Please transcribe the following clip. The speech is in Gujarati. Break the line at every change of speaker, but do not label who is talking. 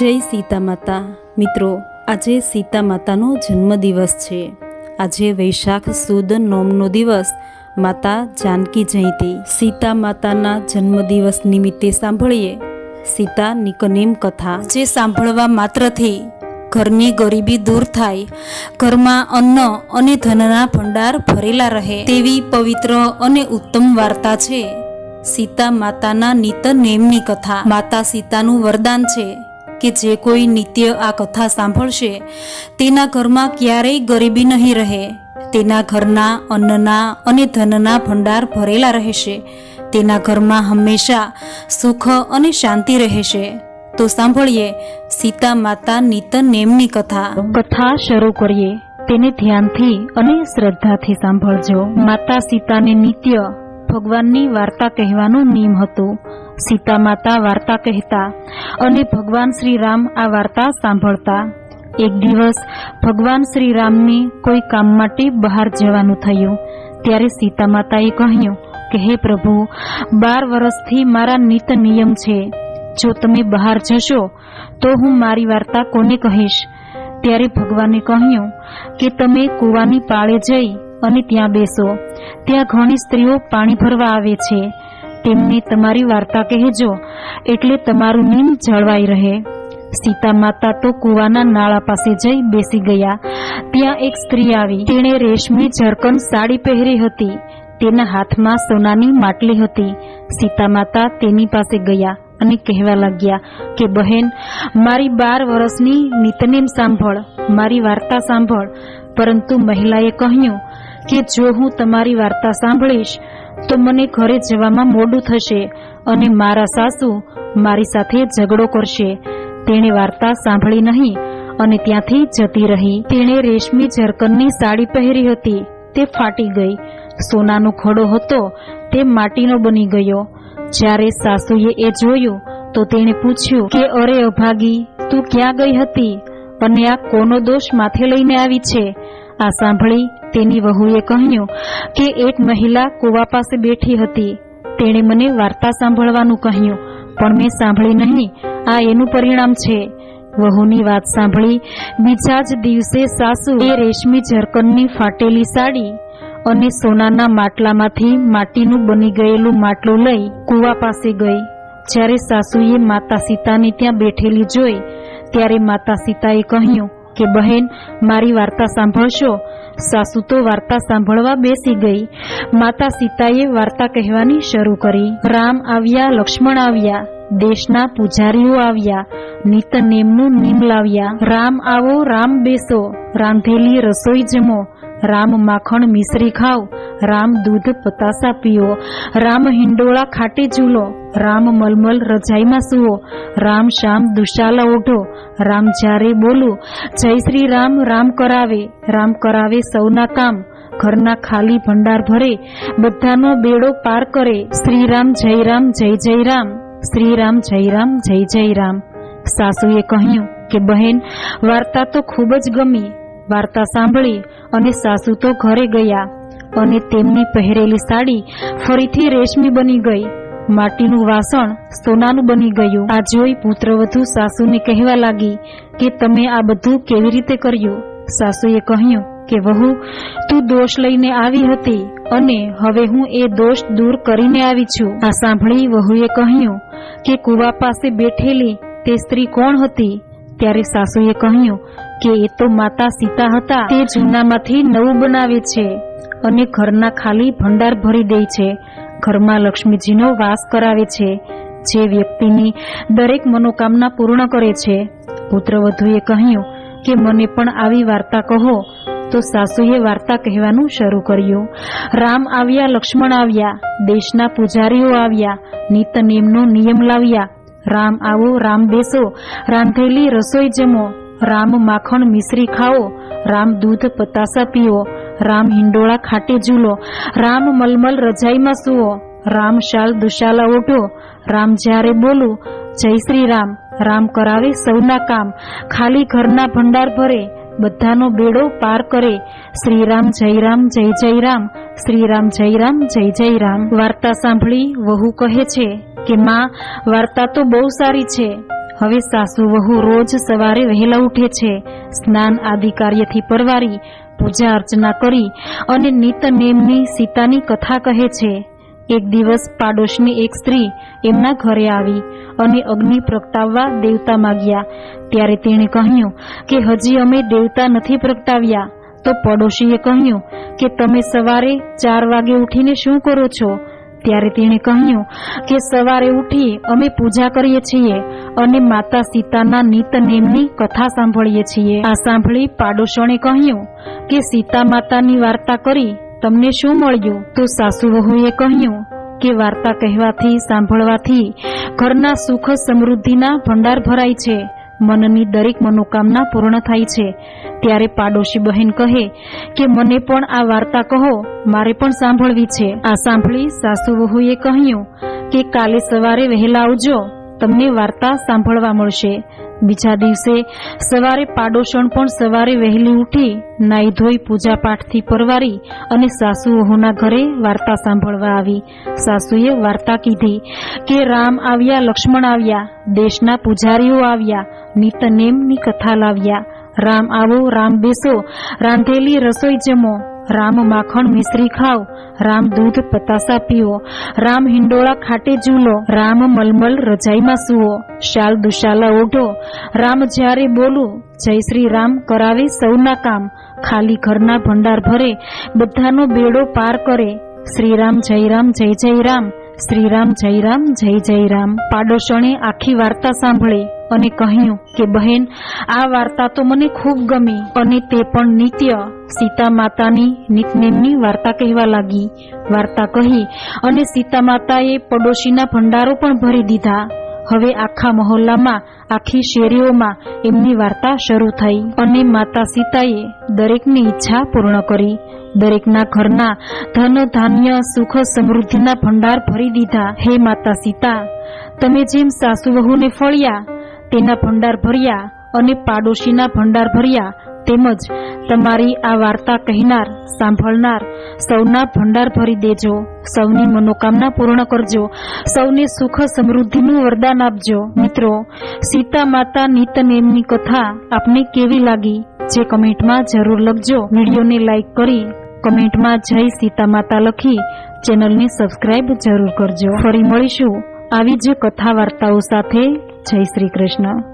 જય સીતા માતા મિત્રો, આજે સીતા માતાનો જન્મદિવસ છે. આજે વૈશાખ સુદ નોમનો દિવસ. માતા જાનકી જયંતી. સીતા માતાના જન્મદિવસ નિમિત્તે સાંભળીએ સીતા નિકનેમ કથા. જે સાંભળવા માત્રથી ઘરની ગરીબી દૂર થાય, ઘરમાં અન્ન અને ધનના ભંડાર ભરેલા રહે, તેવી પવિત્ર અને ઉત્તમ વાર્તા છે સીતા માતાના નિત નેમની કથા. માતા સીતાનું વરદાન છે. કે જે કોઈ નિત્ય આ કથા સાંભળશે, તેના ઘરમાં ક્યારેય ગરીબી નહીં રહે. તેના ઘરના અન્નના અને ધનના ભંડાર ભરેલા રહેશે. તેના ઘરમાં હંમેશા સુખ અને શાંતિ રહેશે. તો સાંભળીએ સીતા માતા નિત નેમની કથા. કથા શરૂ કરીએ. તેને ધ્યાનથી અને શ્રદ્ધાથી સાંભળજો. માતા સીતાને નિત્ય ભગવાનની વાર્તા કહેવાનો નિયમ હતો. સીતા માતા વાર્તા કહેતા અને ભગવાન શ્રી રામ આ વાર્તા સાંભળતા. એક દિવસ ભગવાન શ્રી રામને કોઈ કામ માટે બહાર જવાનું થયું. ત્યારે સીતા માતાએ કહ્યું કે હે પ્રભુ, બાર વર્ષથી મારા નિત નિયમ છે. જો તમે બહાર જશો, તો હું મારી વાર્તા કોને કહીશ? ત્યારે ભગવાને કહ્યું, કે તમે કૂવાની પાળે જઈ અને ત્યાં બેસો. ત્યાં ઘણી સ્ત્રીઓ પાણી ભરવા આવે છે. તેમને તમારી વાર્તા કહેજો, એટલે તમારું નીમ જળવાઈ રહે. સીતા માતા તો કૂવાના નાળા પાસે જઈ બેસી ગયા. ત્યાં એક સ્ત્રી આવી. તેણે રેશમી ઝરકન સાડી પહેરી હતી. તેના હાથમાં સોનાની માટલી હતી. સીતા માતા તેની પાસે ગયા અને કહેવા લાગ્યા કે, બહેન, મારી બાર વર્ષની નિતનેમ સાંભળ, મારી વાર્તા સાંભળ. પરંતુ મહિલાએ કહ્યું કે, જો હું તમારી વાર્તા સાંભળીશ તો મને ઘરે જવામાં મોડું થશે અને મારા સાસુ મારી સાથે ઝઘડો કરશે. તેણે વાર્તા સાંભળી નહીં અને ત્યાંથી જતી રહી. તેણે રેશમી ઝરકનની સાડી પહેરી હતી. તે ફાટી ગઈ. સોનાનો ખડો હતો. તે માટીનો બની ગયો. જ્યારે સાસુએ એ જોયું, તો તેણે પૂછ્યું કે, અરે અભાગી, તું ક્યાં ગઈ હતી? અને આ કોનો દોષ માથે લઈને આવી છે? આ સાંભળી તેની વહુએ કહ્યું કે એક મહિલા કુવા પાસે બેઠી હતી. તેણે મને વાર્તા સાંભળવાનું કહ્યું, પણ મેં સાંભળી નહીં. આ એનું પરિણામ છે. વહુની વાત સાંભળી બીજા જ દિવસે સાસુ એ રેશમી ઝરકનની ફાટેલી સાડી અને સોનાના માટલામાંથી માટીનું બની ગયેલું માટલું લઈ કૂવા પાસે ગઈ. જ્યારે સાસુએ માતા સીતાને ત્યાં બેઠેલી જોઈ, ત્યારે માતા સીતાએ કહ્યું કે બહેન, મારી વાર્તા સાંભળશો? સાસુ તો વાર્તા સાંભળવા બેસી ગઈ. માતા સીતાએ વાર્તા કહેવાની શરૂ કરી. રામ આવ્યા, લક્ષ્મણ આવ્યા, દેશના પૂજારીઓ આવ્યા નિત નેમનું નીમ લાવ્યા. રામ આવો, રામ બેસો, રાંધેલી રસોઈ જમો. રામ માખણ મિશ્રી ખાઓ, રામ દૂધ પતાસા પીઓ, રામ હિંડોળા ખાટે ઝૂલો, રામ મલમલ રજાઈમાં સુઓ રામ શ્યામ દુશાલા ઓઢો રામ જ્યારે બોલું, જય શ્રી રામ રામ કરાવે રામ કરાવે સૌના કામ, ઘરના ખાલી ભંડાર ભરે, બધાનો બેડો પાર કરે, શ્રી રામ, જય રામ, જય જય રામ, શ્રી રામ, જય રામ, જય જય રામ. સાસુએ કહ્યું કે બહેન, વાર્તા તો ખૂબ જ ગમી વાર્તા સાંભળી અને સાસુ તો ઘરે ગયા અને તેમની પહેરેલી સાડી ફરીથી રેશમી બની ગઈ. માટીનું વાસણ સોનાનું બની ગયું. આ જોઈ પુત્રવધુ સાસુને કહેવા લાગી કે તમે આ બધું કેવી રીતે કર્યું? સાસુએ કહ્યું કે, વહુ, તું દોષ લઈને આવી હતી અને હવે હું એ દોષ દૂર કરીને આવી છું. આ સાંભળી વહુએ કહ્યું કે, કુવા પાસે બેઠેલી તે સ્ત્રી કોણ હતી? ત્યારે સાસુએ કહ્યું કે એ તો માતા સીતા હતા. તે જૂનામાંથી નવું બનાવે છે અને ઘરના ખાલી ભંડાર ભરી દે છે. ઘરમાં લક્ષ્મીજીનો વાસ કરાવે છે. જે વ્યક્તિની દરેક મનોકામના પૂર્ણ કરે છે. પુત્રવધુએ કહ્યું કે મને પણ આવી વાર્તા કહો. તો સાસુએ વાર્તા કહેવાનું શરૂ કર્યું. રામ આવ્યા, લક્ષ્મણ આવ્યા, દેશના પૂજારીઓ આવ્યા નિત નિયમનો નિયમ લાવ્યા. રામ આવો, રામ બેસો રાંધેલી રસોઈ જમો, રામ માખણ મિશ્રી ખાઓ, રામ દૂધ, પતાસા પીઓ, રામ હિંડોળા ખાટે ઝૂલો, રામ મલમલ રજાઈમાં સુઓ રામ શાલ દુશાલા ઓઢો, રામ જ્યારે બોલું, જય શ્રી રામ રામ કરાવે સૌના કામ, ખાલી ઘરના ભંડાર ભરે બધાનો બેડો પાર કરે. શ્રી રામ જય રામ જય જય રામ શ્રી રામ જય રામ જય જય રામ વાર્તા સાંભળી વહુ કહે છે કે, માં, વાર્તા તો બહુ સારી છે. હવે સાસુ વહુ રોજ સવારે વહેલા ઉઠે છે. સ્નાન આદિ કાર્યથી પરવારી, પૂજા અર્ચના કરી અને નિત નેમની સીતાની કથા કહે છે. એક દિવસ પાડોશની એક સ્ત્રી એમના ઘરે આવી અને અગ્નિ પ્રગટાવવા દેવતા માગ્યા. ત્યારે તેણે કહ્યું કે, હજી અમે દેવતા નથી પ્રગટાવ્યા. તો પડોશીએ કહ્યું કે, તમે સવારે ચાર વાગે ઉઠીને શું કરો છો? ત્યારે તેણે કહ્યું કે, સવારે ઉઠી અમે પૂજા કરીએ છીએ અને માતા સીતાના નિત નેમની કથા સાંભળીએ છીએ. આ સાંભળી પાડોશણે કહ્યું કે, સીતા માતાની વાર્તા કરી તમને શું મળ્યું? તો સાસુ વહુએ કહ્યું કે વાર્તા કહેવાથી, સાંભળવાથી ઘરના સુખ સમૃદ્ધિના ભંડાર ભરાય છે. મનની દરેક મનોકામના પૂર્ણ થાય છે. ત્યારે પાડોશી બહેન કહે કે, મને પણ આ વાર્તા કહો, મારે પણ સાંભળવી છે. આ સાંભળી સાસુ વહુએ કહ્યું કે, કાલે સવારે વહેલા આવજો, તમને વાર્તા સાંભળવા મળશે. બીજા દિવસે સવારે પાડોશણ પણ સવારે વહેલી ઉઠી નાઈ ધોઈ પૂજાપાઠથી પરવારી અને સાસુઓના ઘરે વાર્તા સાંભળવા આવી. સાસુએ વાર્તા કીધી કે રામ આવ્યા, લક્ષ્મણ આવ્યા, દેશના પૂજારીઓ આવ્યા નિત નેમની કથા લાવ્યા. રામ આવો, રામ બેસો, રાંધેલી રસોઈ જમો. રામ માખણ મિશ્રી ખાઓ, રામ દૂધ પતાસા પીવો રામ હિંડોળા ખાટે ઝૂલો, રામ મલમલ રજાઈમાં સૂવો, શાલ દુશાલા ઓઢો, રામ જ્યારે બોલું, જય શ્રી રામ કરાવે સૌના કામ, ખાલી ઘરના ભંડાર ભરે, બધાનો બેડો પાર કરે શ્રીરામ જય રામ, જય જય રામ શ્રીરામ જય રામ, જય જય રામ. પાડોશણે આખી વાર્તા સાંભળી. અને કહ્યું કે, બહેન, આ વાર્તા તો મને ખૂબ ગમી અને તે પણ નિત્ય. સીતા માતાની નિતનેમની વાર્તા કહેવા લાગી. વાર્તા કહી અને સીતા માતાએ પડોશીના ભંડારો પણ ભરી દીધા. હવે આખા મહોલ્લામાં, આખી શેરીઓમાં એમની વાર્તા શરૂ થઈ અને માતા સીતાએ દરેકની ઈચ્છા પૂર્ણ કરી. દરેકના ઘરના ધન, ધાન્ય, સુખ, સમૃદ્ધિના ભંડાર ભરી દીધા. હે માતા સીતા, તમે જેમ સાસુ વહુને ફળ્યા તેના ભંડાર ભર્યા અને પાડોશીના ભંડાર ભર્યા તેમજ તમારી આ વાર્તા કહેનાર, સાંભળનાર સૌના ભંડાર ભરી દેજો. સૌની મનોકામના પૂર્ણ કરજો. સૌને સુખ સમૃદ્ધિનું વરદાન આપજો. મિત્રો, સીતા માતા નિતનેમની કથા આપને કેવી લાગી? જે કમેન્ટમાં જરૂર લખજો. વિડીયોને લાઈક કરી કમેન્ટમાં જય સીતા માતા લખી ચેનલને સબસ્ક્રાઇબ જરૂર કરજો. ફરી મળીશું આવી જ કથા વાર્તાઓ સાથે. જય શ્રી કૃષ્ણ.